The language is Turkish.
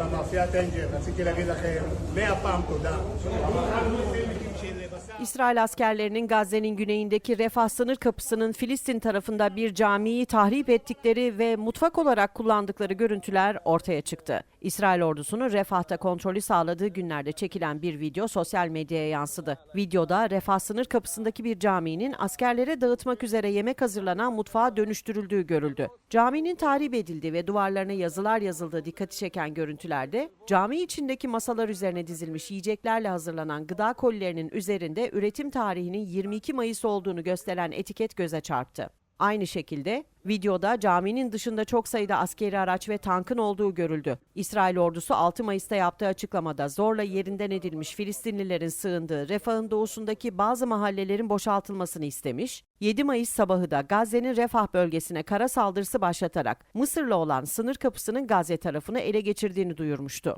על המאפיית אנג'ל, רציתי להגיד לכם מאה פעם תודה. İsrail askerlerinin Gazze'nin güneyindeki Refah sınır kapısının Filistin tarafında bir camiyi tahrip ettikleri ve mutfak olarak kullandıkları görüntüler ortaya çıktı. İsrail ordusunun Refah'ta kontrolü sağladığı günlerde çekilen bir video sosyal medyaya yansıdı. Videoda Refah sınır kapısındaki bir caminin askerlere dağıtmak üzere yemek hazırlanan mutfağa dönüştürüldüğü görüldü. Caminin tahrip edildiği ve duvarlarına yazılar yazıldığı dikkati çeken görüntülerde cami içindeki masalar üzerine dizilmiş yiyeceklerle hazırlanan gıda kolilerinin üzerinde üretim tarihinin 22 Mayıs olduğunu gösteren etiket göze çarptı. Aynı şekilde videoda caminin dışında çok sayıda askeri araç ve tankın olduğu görüldü. İsrail ordusu 6 Mayıs'ta yaptığı açıklamada zorla yerinden edilmiş Filistinlilerin sığındığı Refah'ın doğusundaki bazı mahallelerin boşaltılmasını istemiş. 7 Mayıs sabahı da Gazze'nin Refah bölgesine kara saldırısı başlatarak Mısır'la olan sınır kapısının Gazze tarafını ele geçirdiğini duyurmuştu.